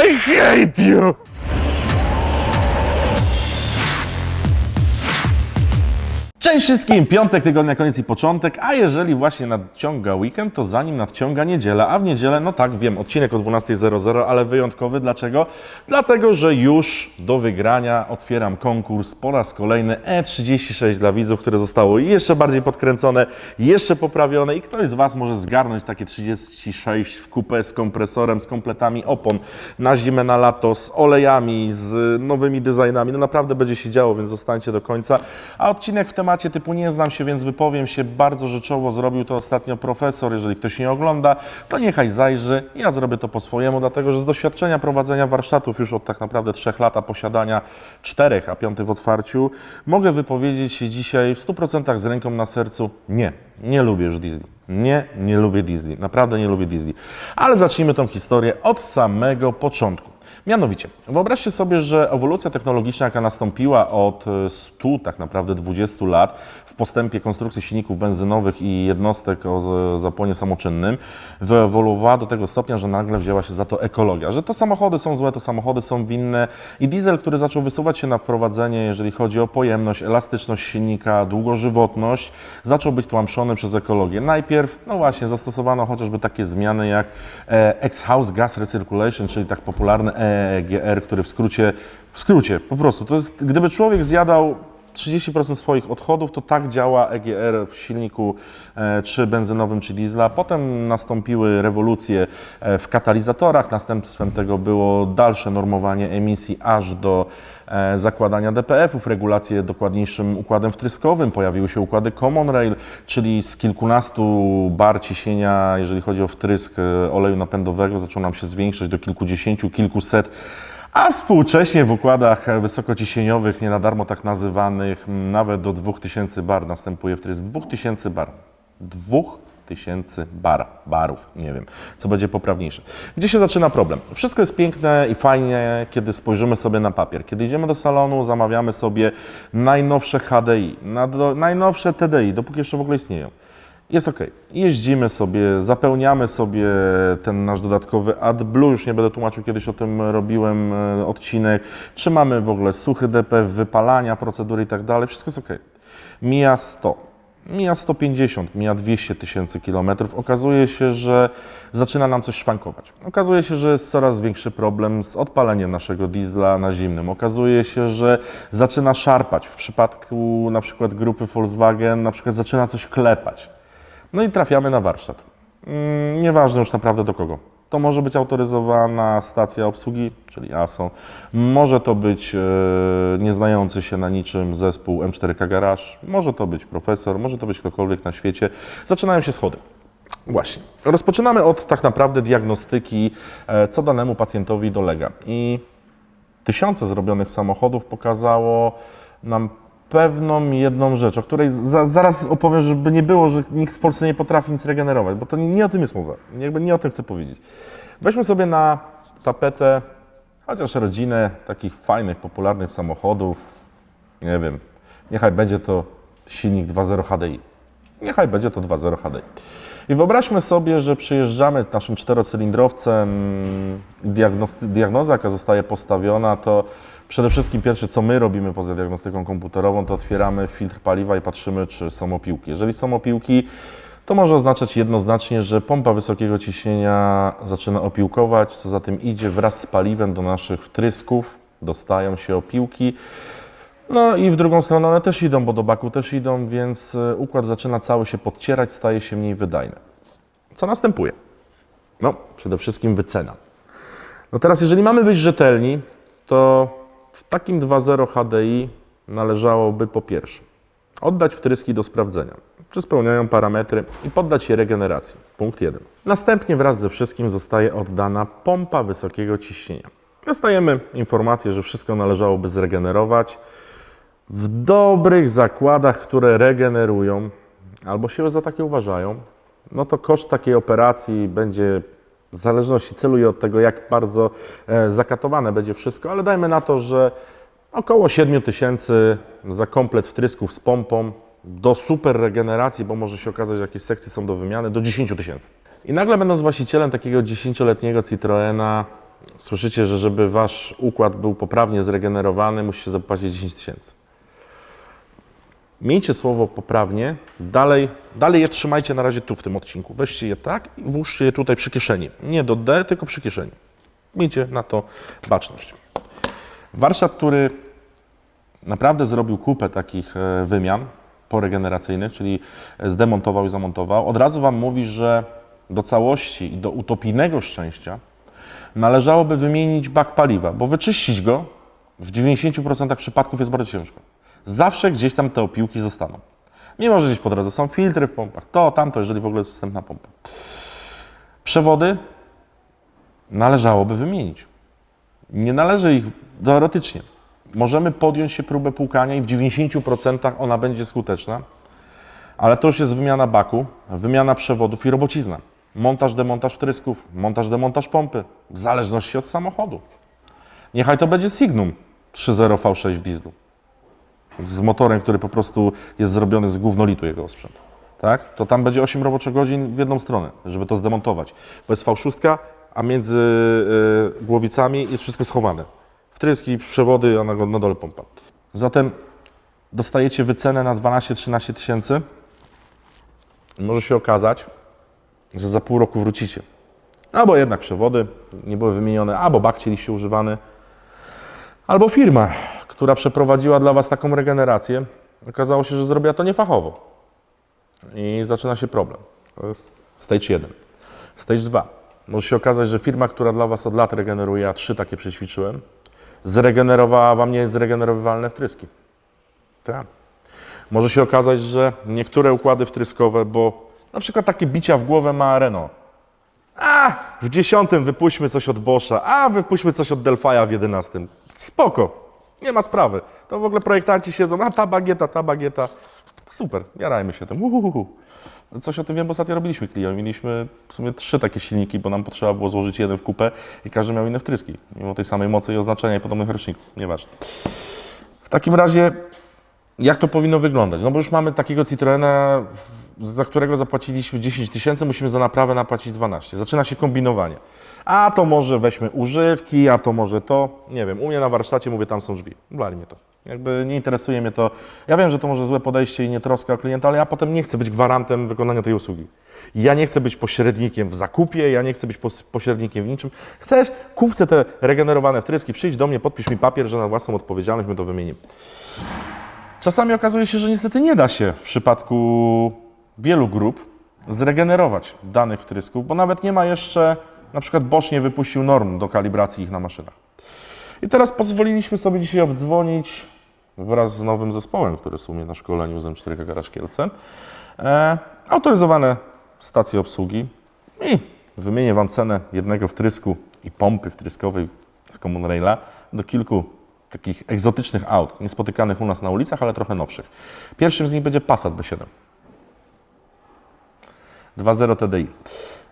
I hate you! Cześć wszystkim! Piątek tygodnia, koniec i początek, a jeżeli właśnie nadciąga weekend, to zanim nadciąga niedziela, a w niedzielę, no tak, wiem, odcinek o 12.00, ale wyjątkowy. Dlaczego? Dlatego, że już do wygrania otwieram konkurs po raz kolejny E36 dla widzów, które zostało jeszcze bardziej podkręcone, jeszcze poprawione i ktoś z Was może zgarnąć takie 36 w kupę z kompresorem, z kompletami opon na zimę, na lato, z olejami, z nowymi designami. No naprawdę będzie się działo, więc zostańcie do końca. A odcinek w temacie typu nie znam się, więc wypowiem się bardzo rzeczowo. Zrobił to ostatnio profesor. Jeżeli ktoś nie ogląda, to niechaj zajrzy. Ja zrobię to po swojemu, dlatego że z doświadczenia prowadzenia warsztatów już od tak naprawdę trzech lat, a posiadania czterech, a piąty w otwarciu, mogę wypowiedzieć się dzisiaj w 100% z ręką na sercu. Nie, nie lubię już Disney. Nie, nie lubię Disney. Naprawdę nie lubię Disney. Ale zacznijmy tą historię od samego początku. Mianowicie, wyobraźcie sobie, że ewolucja technologiczna, jaka nastąpiła od e, 100, tak naprawdę 20 lat w postępie konstrukcji silników benzynowych i jednostek o zapłonie samoczynnym, wyewoluowała do tego stopnia, że nagle wzięła się za to ekologia. Że to samochody są złe, to samochody są winne i diesel, który zaczął wysuwać się na wprowadzenie, jeżeli chodzi o pojemność, elastyczność silnika, długożywotność, zaczął być tłamszony przez ekologię. Najpierw, no właśnie, zastosowano chociażby takie zmiany jak e, Ex-House Gas Recirculation, czyli tak popularny EGR, który w skrócie, w skrócie po prostu, to jest, gdyby człowiek zjadał 30% swoich odchodów, to tak działa EGR w silniku e, czy benzynowym, czy diesla. Potem nastąpiły rewolucje e, w katalizatorach, następstwem tego było dalsze normowanie emisji aż do e, zakładania DPF-ów, regulacje dokładniejszym układem wtryskowym, pojawiły się układy Common Rail, czyli z kilkunastu bar ciśnienia, jeżeli chodzi o wtrysk oleju napędowego, zaczął nam się zwiększać do kilkudziesięciu, kilkuset a współcześnie w układach wysokociśnieniowych, nie na darmo tak nazywanych, nawet do 2000 bar następuje wtrysk 2000 bar. 2000 bar, barów, nie wiem, co będzie poprawniejsze. Gdzie się zaczyna problem? Wszystko jest piękne i fajnie, kiedy spojrzymy sobie na papier. Kiedy idziemy do salonu, zamawiamy sobie najnowsze HDI, najnowsze TDI, dopóki jeszcze w ogóle istnieją. Jest ok. Jeździmy sobie, zapełniamy sobie ten nasz dodatkowy AdBlue. Już nie będę tłumaczył, kiedyś o tym robiłem e, odcinek. Trzymamy w ogóle suchy DPF, wypalania, procedury i tak dalej. Wszystko jest ok. Mija 100, mija 150, mija 200 tysięcy kilometrów. Okazuje się, że zaczyna nam coś szwankować. Okazuje się, że jest coraz większy problem z odpaleniem naszego diesla na zimnym. Okazuje się, że zaczyna szarpać. W przypadku na przykład grupy Volkswagen na przykład zaczyna coś klepać. No i trafiamy na warsztat. Mm, Nieważne już naprawdę do kogo. To może być autoryzowana stacja obsługi, czyli ASO. Może to być e, nieznający się na niczym zespół M4K Garage. Może to być profesor, może to być ktokolwiek na świecie. Zaczynają się schody. Właśnie. Rozpoczynamy od tak naprawdę diagnostyki, e, co danemu pacjentowi dolega. I tysiące zrobionych samochodów pokazało nam pewną jedną rzecz, o której za, zaraz opowiem, żeby nie było, że nikt w Polsce nie potrafi nic regenerować, bo to nie, nie o tym jest mowa. Jakby nie o tym chcę powiedzieć. Weźmy sobie na tapetę chociaż rodzinę takich fajnych, popularnych samochodów. Nie wiem, niechaj będzie to silnik 2.0 HDI. Niechaj będzie to 2.0 HDI. I wyobraźmy sobie, że przyjeżdżamy naszym czterocylindrowcem, diagnoza, jaka zostaje postawiona, to przede wszystkim pierwsze, co my robimy poza diagnostyką komputerową, to otwieramy filtr paliwa i patrzymy, czy są opiłki. Jeżeli są opiłki, to może oznaczać jednoznacznie, że pompa wysokiego ciśnienia zaczyna opiłkować, co za tym idzie wraz z paliwem do naszych wtrysków, dostają się opiłki. No i w drugą stronę one też idą, bo do baku też idą, więc e, układ zaczyna cały się podcierać, staje się mniej wydajny. Co następuje? No, przede wszystkim wycena. No teraz, jeżeli mamy być rzetelni, to w takim 2.0 HDI należałoby po pierwsze oddać wtryski do sprawdzenia, czy spełniają parametry i poddać je regeneracji. Punkt jeden. Następnie wraz ze wszystkim zostaje oddana pompa wysokiego ciśnienia. Dostajemy informację, że wszystko należałoby zregenerować w dobrych zakładach, które regenerują albo się za takie uważają, no to koszt takiej operacji będzie w zależności celuje od tego, jak bardzo e, zakatowane będzie wszystko, ale dajmy na to, że około 7 tysięcy za komplet wtrysków z pompą do super regeneracji, bo może się okazać, że jakieś sekcje są do wymiany, do 10 tysięcy. I nagle będąc właścicielem takiego 10-letniego Citroena, Słyszycie, że żeby wasz układ był poprawnie zregenerowany, musicie zapłacić 10 tysięcy. Miejcie słowo poprawnie, dalej, dalej je trzymajcie na razie tu w tym odcinku. Weźcie je tak i włóżcie je tutaj przy kieszeni. Nie do D, tylko przy kieszeni. Miejcie na to baczność. Warsztat, który naprawdę zrobił kupę takich e, wymian poregeneracyjnych, czyli zdemontował i zamontował, od razu Wam mówi, że do całości i do utopijnego szczęścia należałoby wymienić bak paliwa, bo wyczyścić go w 90% przypadków jest bardzo ciężko. Zawsze gdzieś tam te opiłki zostaną. Mimo, że gdzieś po drodze są filtry w pompach, to, tamto, jeżeli w ogóle jest wstępna pompa. Przewody należałoby wymienić. Nie należy ich teoretycznie. Możemy podjąć się próbę płukania i w 90% ona będzie skuteczna, ale to już jest wymiana baku, wymiana przewodów i robocizna. Montaż, demontaż wtrysków, montaż, demontaż pompy, w zależności od samochodu. Niechaj to będzie Signum 3.0 V6 w dieslu. Z motorem, który po prostu jest zrobiony z gównolitu jego osprzętu. Tak? To tam będzie 8 roboczych godzin w jedną stronę, żeby to zdemontować. Bo jest V6, a między y, głowicami jest wszystko schowane. Wtryski, przewody, a na, na dole pompa. Zatem dostajecie wycenę na 12-13 tysięcy. Może się okazać, że za pół roku wrócicie. Albo jednak przewody nie były wymienione, albo bak chcieliście używany, albo firma, która przeprowadziła dla Was taką regenerację, okazało się, że zrobiła to niefachowo. I zaczyna się problem. To jest stage 1. Stage 2. Może się okazać, że firma, która dla Was od lat regeneruje, a trzy takie przećwiczyłem, zregenerowała Wam niezregenerowywalne wtryski. Tak. Może się okazać, że niektóre układy wtryskowe, bo na przykład takie bicia w głowę ma Renault. A, w dziesiątym wypuśćmy coś od Boscha, a wypuśćmy coś od Delphi'a w jedenastym. Spoko, nie ma sprawy. To w ogóle projektanci siedzą, a ta bagieta, ta bagieta. Super, jarajmy się tym. Uhuhu. Coś o tym wiem, bo ostatnio robiliśmy Clio. Mieliśmy w sumie trzy takie silniki, bo nam potrzeba było złożyć jeden w kupę i każdy miał inne wtryski. Mimo tej samej mocy i oznaczenia i podobnych roczników. Nieważne. W takim razie, jak to powinno wyglądać? No bo już mamy takiego Citroena, za którego zapłaciliśmy 10 tysięcy, musimy za naprawę napłacić 12. Zaczyna się kombinowanie. A to może weźmy używki, a to może to. Nie wiem, u mnie na warsztacie mówię, tam są drzwi. Blali mnie to. Jakby nie interesuje mnie to. Ja wiem, że to może złe podejście i nie troska o klienta, ale ja potem nie chcę być gwarantem wykonania tej usługi. Ja nie chcę być pośrednikiem w zakupie, ja nie chcę być pośrednikiem w niczym. Chcesz, kup sobie te regenerowane wtryski, przyjdź do mnie, podpisz mi papier, że na własną odpowiedzialność my to wymienimy. Czasami okazuje się, że niestety nie da się w przypadku wielu grup zregenerować danych wtrysków, bo nawet nie ma jeszcze, na przykład Bosch nie wypuścił norm do kalibracji ich na maszynach. I teraz pozwoliliśmy sobie dzisiaj obdzwonić wraz z nowym zespołem, który jest u mnie na szkoleniu z M4 Garaż Kielce, e, autoryzowane stacje obsługi i wymienię Wam cenę jednego wtrysku i pompy wtryskowej z Common Raila do kilku takich egzotycznych aut, niespotykanych u nas na ulicach, ale trochę nowszych. Pierwszym z nich będzie Passat B7. 2.0 TDI.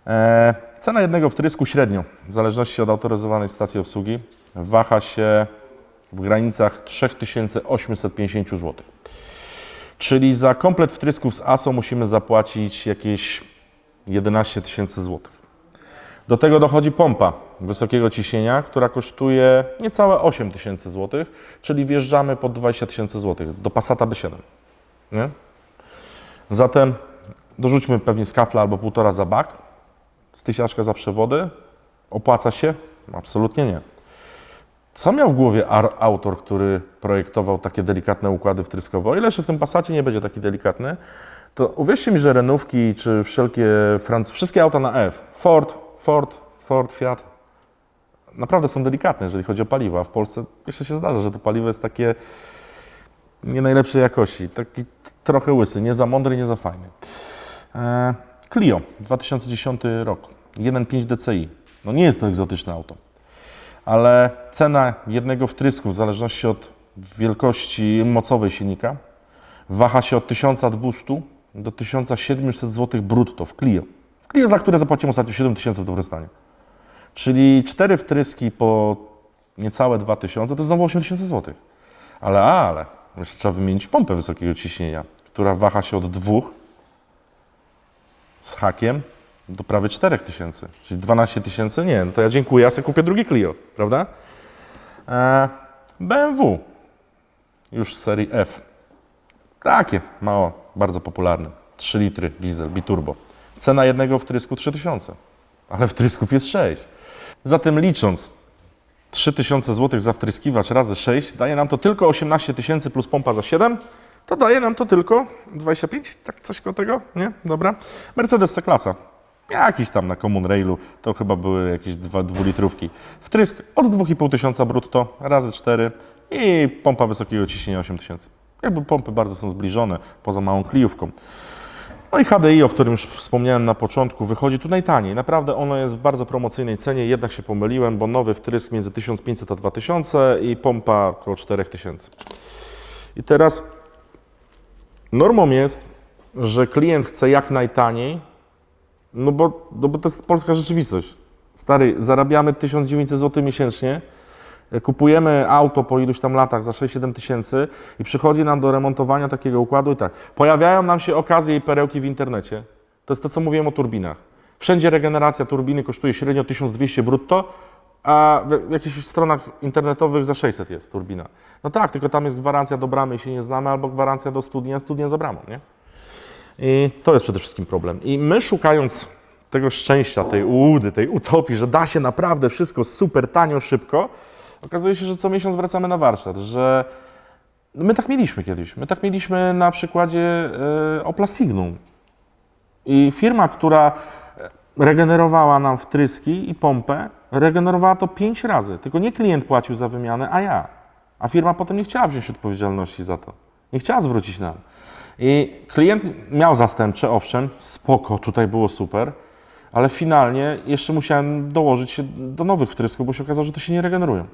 E, cena jednego wtrysku średnio, w zależności od autoryzowanej stacji obsługi, waha się w granicach 3850 zł. Czyli za komplet wtrysków z ASO musimy zapłacić jakieś 11 tysięcy złotych. Do tego dochodzi pompa wysokiego ciśnienia, która kosztuje niecałe 8 tysięcy złotych, czyli wjeżdżamy pod 20 tysięcy złotych do Passata B7. Nie? Zatem dorzućmy pewnie skafla albo półtora za bak, tysiaczka za przewody. Opłaca się? Absolutnie nie. Co miał w głowie autor, który projektował takie delikatne układy wtryskowe? O ile jeszcze w tym Passacie nie będzie taki delikatny, to uwierzcie mi, że Renówki czy wszelkie Franc... wszystkie auta na F, Ford, Ford, Ford, Fiat, naprawdę są delikatne, jeżeli chodzi o paliwo, a w Polsce jeszcze się zdarza, że to paliwo jest takie nie najlepszej jakości, taki trochę łysy, nie za mądry, nie za fajny. E, Clio, 2010 rok, 1.5 DCI. No nie jest to egzotyczne auto, ale cena jednego wtrysku w zależności od wielkości mocowej silnika waha się od 1200 do 1700 zł brutto w Clio. W Clio, za które zapłaciłem ostatnio 7000 w dobrym stanie. Czyli cztery wtryski po niecałe 2000 to znowu 8000 zł. Ale, ale, jeszcze trzeba wymienić pompę wysokiego ciśnienia, która waha się od 2 z hakiem do prawie 4 tysięcy, czyli 12 tysięcy, nie, no to ja dziękuję, ja sobie kupię drugi Clio, prawda? E, BMW, już z serii F, takie, mało, bardzo popularne, 3 litry diesel, biturbo. Cena jednego wtrysku 3000, ale wtrysków jest 6. Zatem licząc 3000 zł za wtryskiwacz razy 6 daje nam to tylko 18 tysięcy plus pompa za 7, to daje nam to tylko 25, tak coś koło tego, nie? Dobra. Mercedes C-klasa. Jakiś tam na Common Railu, to chyba były jakieś dwa, dwulitrówki. Wtrysk od 2,5 tysiąca brutto razy 4 i pompa wysokiego ciśnienia 8000. Jakby pompy bardzo są zbliżone, poza małą kliówką. No i HDI, o którym już wspomniałem na początku, wychodzi tu najtaniej. Naprawdę ono jest w bardzo promocyjnej cenie, jednak się pomyliłem, bo nowy wtrysk między 1500 a 2000 i pompa około 4000. I teraz normą jest, że klient chce jak najtaniej, no bo, no bo to jest polska rzeczywistość. Stary, zarabiamy 1900 zł miesięcznie, kupujemy auto po iluś tam latach za 6-7 tysięcy i przychodzi nam do remontowania takiego układu i tak. Pojawiają nam się okazje i perełki w internecie. To jest to, co mówiłem o turbinach. Wszędzie regeneracja turbiny kosztuje średnio 1200 brutto, a w jakichś stronach internetowych za 600 jest turbina. No tak, tylko tam jest gwarancja do bramy i się nie znamy, albo gwarancja do studnia, studnia za bramą, nie? I to jest przede wszystkim problem. I my szukając tego szczęścia, tej ułudy, tej utopii, że da się naprawdę wszystko super tanio, szybko, okazuje się, że co miesiąc wracamy na warsztat, że my tak mieliśmy kiedyś. My tak mieliśmy na przykładzie e, Opla Signum. I firma, która regenerowała nam wtryski i pompę, regenerowała to pięć razy. Tylko nie klient płacił za wymianę, a ja. A firma potem nie chciała wziąć odpowiedzialności za to. Nie chciała zwrócić nam. I klient miał zastępcze, owszem, spoko, tutaj było super, ale finalnie jeszcze musiałem dołożyć się do nowych wtrysków, bo się okazało, że to się nie regenerują.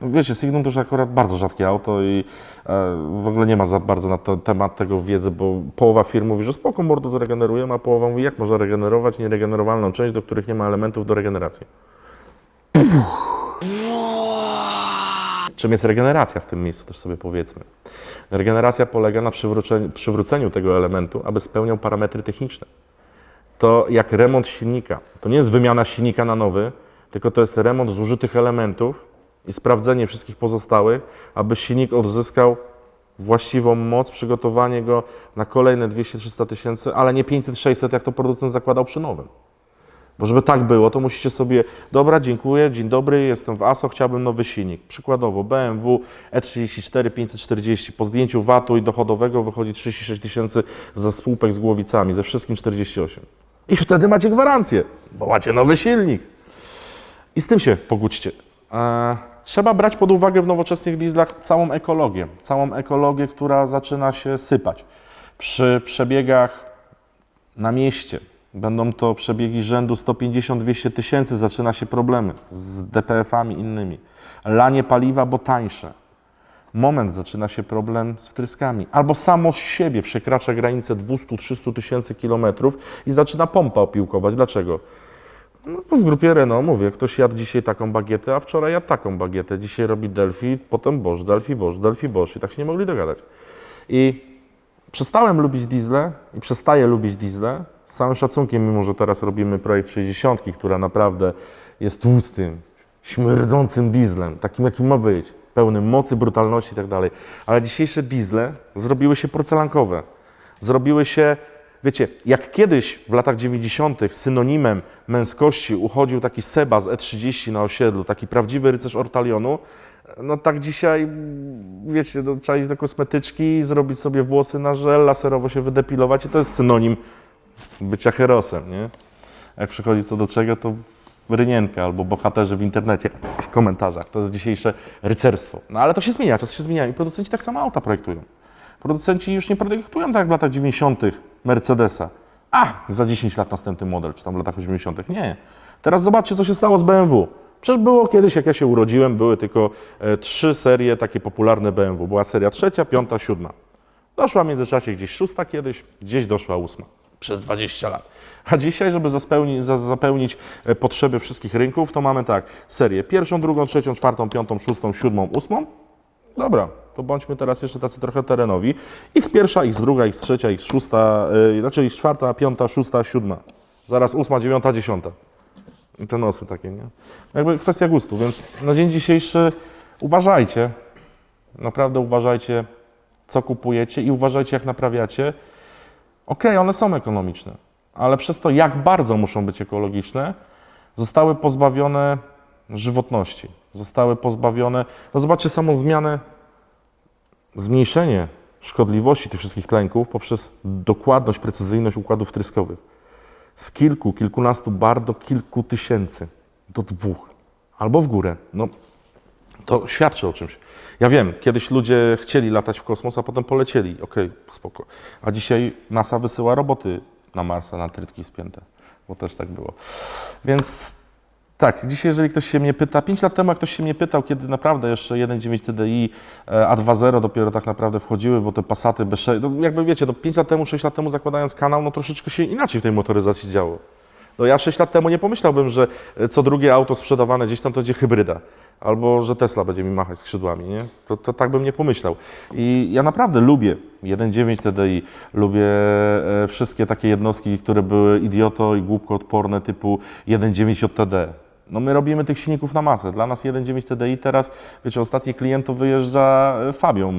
No Wiecie, Signum to już akurat bardzo rzadkie auto i e, w ogóle nie ma za bardzo na ten temat tego wiedzy, bo połowa firm mówi, że spoko, mordo zregenerujemy, a połowa mówi, jak można regenerować nieregenerowalną część, do których nie ma elementów do regeneracji. Czym jest regeneracja w tym miejscu, też sobie powiedzmy. Regeneracja polega na przywróceniu, przywróceniu tego elementu, aby spełniał parametry techniczne. To jak remont silnika. To nie jest wymiana silnika na nowy, tylko to jest remont zużytych elementów i sprawdzenie wszystkich pozostałych, aby silnik odzyskał właściwą moc, przygotowanie go na kolejne 200-300 tysięcy, ale nie 500-600, jak to producent zakładał przy nowym. Bo żeby tak było, to musicie sobie, dobra, dziękuję, dzień dobry, jestem w ASO, chciałbym nowy silnik. Przykładowo BMW E34 540, po zdjęciu VAT-u i dochodowego wychodzi 36 tysięcy za spółpek z głowicami, ze wszystkim 48. I wtedy macie gwarancję, bo macie nowy silnik. I z tym się pogódźcie. E, trzeba brać pod uwagę w nowoczesnych dieslach całą ekologię, całą ekologię, która zaczyna się sypać. Przy przebiegach na mieście. Będą to przebiegi rzędu 150-200 tysięcy, zaczyna się problemy z DPF-ami innymi. Lanie paliwa, bo tańsze. Moment zaczyna się problem z wtryskami. Albo samo z siebie przekracza granicę 200-300 tysięcy kilometrów i zaczyna pompa opiłkować. Dlaczego? No, w grupie Renault mówię, ktoś jadł dzisiaj taką bagietę, a wczoraj jadł taką bagietę. Dzisiaj robi Delphi, potem Bosch, Delphi Bosch, Delphi Bosch i tak się nie mogli dogadać. I przestałem lubić diesle i przestaję lubić diesle z całym szacunkiem, mimo że teraz robimy projekt 60, która naprawdę jest tłustym, śmierdzącym dieslem, takim jakim ma być, pełnym mocy, brutalności i tak dalej. Ale dzisiejsze diesle zrobiły się porcelankowe. Zrobiły się, wiecie, jak kiedyś w latach 90. synonimem męskości uchodził taki Seba z E30 na osiedlu, taki prawdziwy rycerz Ortalionu, no tak dzisiaj, wiecie, no, trzeba iść do kosmetyczki, zrobić sobie włosy na żel, laserowo się wydepilować i to jest synonim bycia herosem, nie? Jak przychodzi co do czego, to rynienka albo bohaterzy w internecie, w komentarzach. To jest dzisiejsze rycerstwo. No ale to się zmienia, czas się zmienia i producenci tak samo auta projektują. Producenci już nie projektują tak jak w latach 90. Mercedesa. A, za 10 lat następny model, czy tam w latach 80. Nie. Teraz zobaczcie, co się stało z BMW. Przecież było kiedyś, jak ja się urodziłem, były tylko e, trzy serie takie popularne BMW. Była seria trzecia, piąta, siódma. Doszła w międzyczasie gdzieś szósta kiedyś, gdzieś doszła ósma. Przez 20 lat. A dzisiaj, żeby zapełnić e, potrzeby wszystkich rynków, to mamy tak, serię pierwszą, drugą, trzecią, czwartą, piątą, szóstą, siódmą, ósmą. Dobra, to bądźmy teraz jeszcze tacy trochę terenowi. X pierwsza, X druga, X trzecia, X szósta, yy, znaczy czwarta, piąta, szósta, siódma. Zaraz ósma, dziewiąta, dziesiąta. I te nosy takie, nie? Jakby kwestia gustu, więc na dzień dzisiejszy uważajcie. Naprawdę uważajcie, co kupujecie i uważajcie, jak naprawiacie. Okej, one są ekonomiczne, ale przez to, jak bardzo muszą być ekologiczne, zostały pozbawione żywotności. Zostały pozbawione. No zobaczcie samą zmianę, zmniejszenie szkodliwości tych wszystkich tlenków poprzez dokładność, precyzyjność układów wtryskowych. Z kilku, kilkunastu bar do kilku tysięcy, do dwóch, albo w górę. No, to świadczy o czymś. Ja wiem, kiedyś ludzie chcieli latać w kosmos, a potem polecieli. Okej, spoko. A dzisiaj NASA wysyła roboty na Marsa, na trytki spięte, bo też tak było. Więc tak, dzisiaj jeżeli ktoś się mnie pyta, 5 lat temu jak ktoś się mnie pytał, kiedy naprawdę jeszcze 1.9 TDI, e, A2.0 dopiero tak naprawdę wchodziły, bo te Passaty B6, no jakby wiecie, no 5 lat temu, 6 lat temu zakładając kanał, no troszeczkę się inaczej w tej motoryzacji działo. No ja 6 lat temu nie pomyślałbym, że e, co drugie auto sprzedawane gdzieś tam to będzie hybryda. Albo że Tesla będzie mi machać skrzydłami, nie? To, to tak bym nie pomyślał. I ja naprawdę lubię 1.9 TDI, lubię e, wszystkie takie jednostki, które były idioto i głupko odporne typu 1.9 JTD. No my robimy tych silników na masę. Dla nas 1.9 TDI teraz, wiecie, ostatni klient to wyjeżdża e, Fabią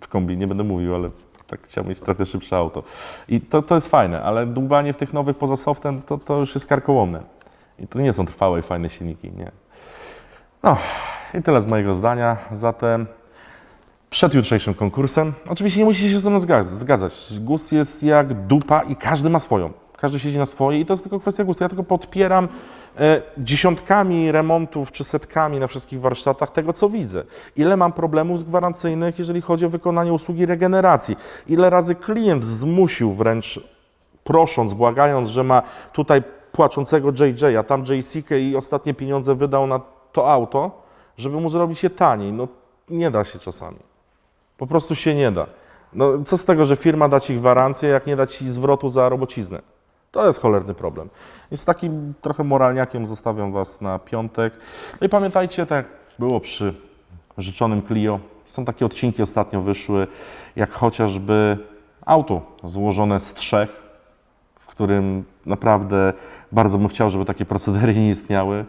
w kombi, nie będę mówił, ale tak chciał mieć trochę szybsze auto. I to, to jest fajne, ale dłubanie w tych nowych poza softem to, to już jest karkołomne. I to nie są trwałe i fajne silniki, nie. No i tyle z mojego zdania. Zatem przed jutrzejszym konkursem, oczywiście nie musicie się ze mną zgadzać. Gust jest jak dupa i każdy ma swoją. Każdy siedzi na swojej i to jest tylko kwestia gustu. Ja tylko podpieram e, dziesiątkami remontów czy setkami na wszystkich warsztatach tego, co widzę. Ile mam problemów z gwarancyjnych, jeżeli chodzi o wykonanie usługi regeneracji. Ile razy klient zmusił wręcz prosząc, błagając, że ma tutaj płaczącego JJ, a tam JCK i ostatnie pieniądze wydał na to auto, żeby mu zrobić je taniej. No nie da się czasami. Po prostu się nie da. No, co z tego, że firma da Ci gwarancję, jak nie da Ci zwrotu za robociznę? To jest cholerny problem. Więc takim trochę moralniakiem zostawiam Was na piątek. No i pamiętajcie, tak jak było przy życzonym Clio, są takie odcinki ostatnio wyszły, jak chociażby auto złożone z trzech, w którym naprawdę bardzo bym chciał, żeby takie procedery nie istniały,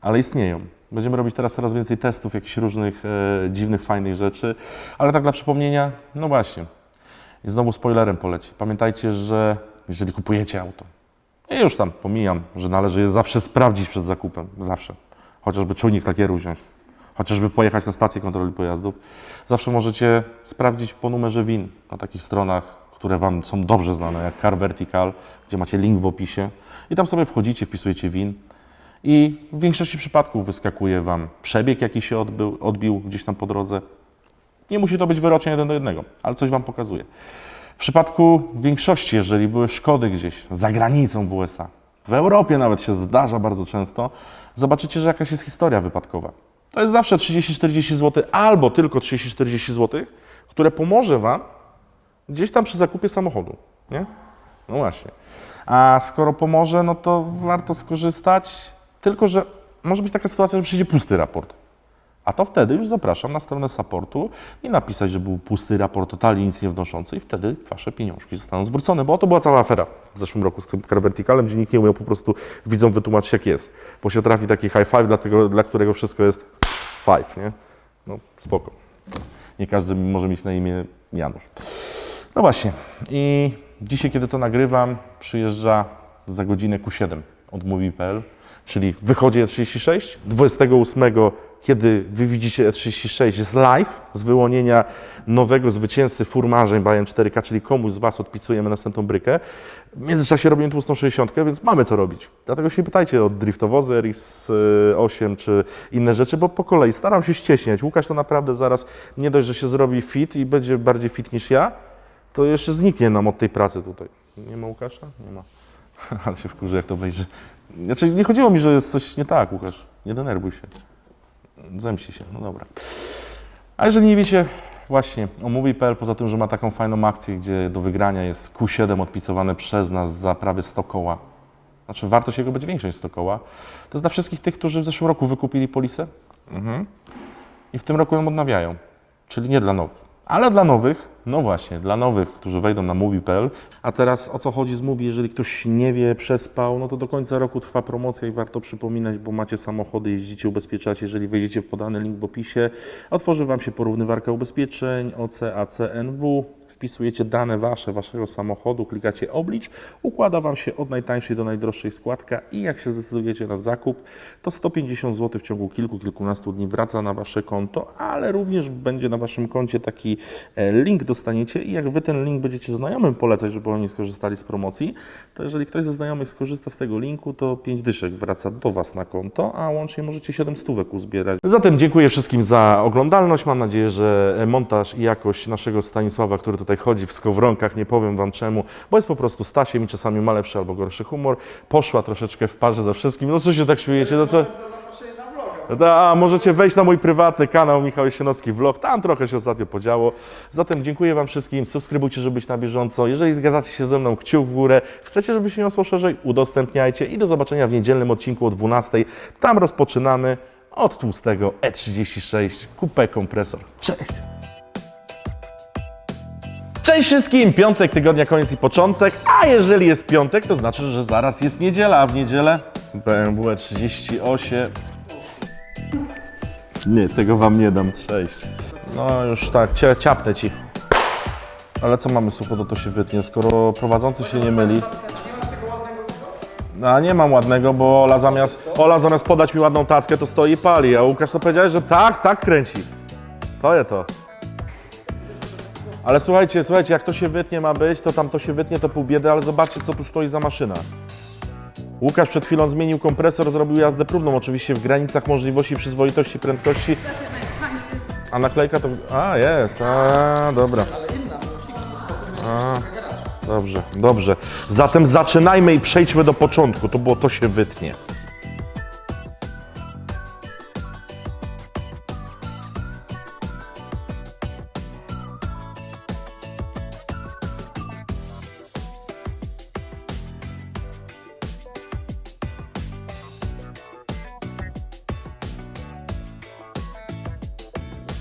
ale istnieją. Będziemy robić teraz coraz więcej testów, jakichś różnych e, dziwnych, fajnych rzeczy, ale tak dla przypomnienia, no właśnie. I znowu spoilerem poleci. Pamiętajcie, że jeżeli kupujecie auto, i już tam pomijam, że należy je zawsze sprawdzić przed zakupem, zawsze. Chociażby czujnik lakieru wziąć, chociażby pojechać na stację kontroli pojazdów. Zawsze możecie sprawdzić po numerze WIN na takich stronach, które Wam są dobrze znane, jak Car Vertical, gdzie macie link w opisie. I tam sobie wchodzicie, wpisujecie WIN i w większości przypadków wyskakuje Wam przebieg, jaki się odbył, odbił gdzieś tam po drodze. Nie musi to być wyrocznie jeden do jednego, ale coś Wam pokazuje. W przypadku większości, jeżeli były szkody gdzieś za granicą w USA, w Europie nawet się zdarza bardzo często, zobaczycie, że jakaś jest historia wypadkowa. To jest zawsze 30-40 zł albo tylko 30-40 zł, które pomoże Wam gdzieś tam przy zakupie samochodu. Nie? No właśnie. A skoro pomoże, no to warto skorzystać, tylko że może być taka sytuacja, że przyjdzie pusty raport. A to wtedy już zapraszam na stronę supportu i napisać, że był pusty raport, totalnie nic nie wnoszący i wtedy Wasze pieniążki zostaną zwrócone, bo to była cała afera w zeszłym roku z tym Car Verticalem, gdzie nikt nie umiał po prostu widzom wytłumaczyć jak jest, bo się trafi taki high five, dlatego, dla którego wszystko jest five, nie? No spoko. Nie każdy może mieć na imię Janusz. No właśnie i dzisiaj, kiedy to nagrywam, przyjeżdża za godzinę Q7 od Mówi.pl, czyli wychodzi E36, 28 kiedy wy widzicie E36 jest live z wyłonienia nowego zwycięzcy fur marzeń Bayern 4K, czyli komuś z Was odpisujemy następną brykę. W międzyczasie robimy tłustą 60, więc mamy co robić. Dlatego się pytajcie o driftowozy RX8 czy inne rzeczy, bo po kolei staram się ścieśniać. Łukasz to naprawdę zaraz nie dość, że się zrobi fit i będzie bardziej fit niż ja, to jeszcze zniknie nam od tej pracy tutaj. Nie ma Łukasza? Nie ma. Ale się wkurzy, jak to wejdzie. Znaczy, nie chodziło mi, że jest coś nie tak, Łukasz. Nie denerwuj się. Zemści się, no dobra. A jeżeli nie wiecie właśnie o Mówi.pl, poza tym, że ma taką fajną akcję, gdzie do wygrania jest Q7 odpisowane przez nas za prawie 100 koła. Znaczy wartość jego będzie większa niż 100 koła. To jest dla wszystkich tych, którzy w zeszłym roku wykupili polisę mhm. i w tym roku ją odnawiają. Czyli nie dla nowych. Ale dla nowych No właśnie, dla nowych, którzy wejdą na Mubi.pl. A teraz o co chodzi z Mubi? Jeżeli ktoś nie wie, przespał, no to do końca roku trwa promocja i warto przypominać, bo macie samochody, jeździcie, ubezpieczacie. Jeżeli wejdziecie w podany link w opisie, otworzy Wam się porównywarka ubezpieczeń OC, AC, NW. Wpisujecie dane wasze, waszego samochodu, klikacie oblicz, układa Wam się od najtańszej do najdroższej składka i jak się zdecydujecie na zakup, to 150 zł w ciągu kilku, kilkunastu dni wraca na Wasze konto, ale również będzie na Waszym koncie taki e, link dostaniecie i jak Wy ten link będziecie znajomym polecać, żeby oni skorzystali z promocji, to jeżeli ktoś ze znajomych skorzysta z tego linku, to 5 dyszek wraca do Was na konto, a łącznie możecie 7 stówek uzbierać. Zatem dziękuję wszystkim za oglądalność. Mam nadzieję, że montaż i jakość naszego Stanisława, który tutaj chodzi w skowronkach, nie powiem Wam czemu, bo jest po prostu Stasiem i czasami ma lepszy albo gorszy humor, poszła troszeczkę w parze ze wszystkim. No co się tak śmiejecie? No co? A, możecie wejść na mój prywatny kanał Michał Jesienowski Vlog, tam trochę się ostatnio podziało. Zatem dziękuję Wam wszystkim, subskrybujcie, żeby być na bieżąco. Jeżeli zgadzacie się ze mną, kciuk w górę. Chcecie, żeby się niosło szerzej, udostępniajcie i do zobaczenia w niedzielnym odcinku o 12. Tam rozpoczynamy od tłustego E36 Coupe Kompresor. Cześć! Cześć wszystkim! Piątek tygodnia, koniec i początek, a jeżeli jest piątek, to znaczy, że zaraz jest niedziela, a w niedzielę BMW E38 nie, tego wam nie dam. Cześć. No już tak, cia, ciapnę ci. Ale co mamy sucho, to to się wytnie, skoro prowadzący się nie myli. A nie mam ładnego, bo Ola zamiast, Ola zamiast podać mi ładną tackę, to stoi i pali. A Łukasz to powiedziałeś, że tak, tak kręci. To je to. Ale słuchajcie, słuchajcie, jak to się wytnie ma być, to tam to się wytnie, to pół biedy, ale zobaczcie, co tu stoi za maszyna. Łukasz przed chwilą zmienił kompresor, zrobił jazdę próbną, oczywiście w granicach możliwości, przyzwoitości, prędkości. A naklejka to... A, jest, a, dobra. A, dobrze, dobrze. Zatem zaczynajmy i przejdźmy do początku, to było to się wytnie.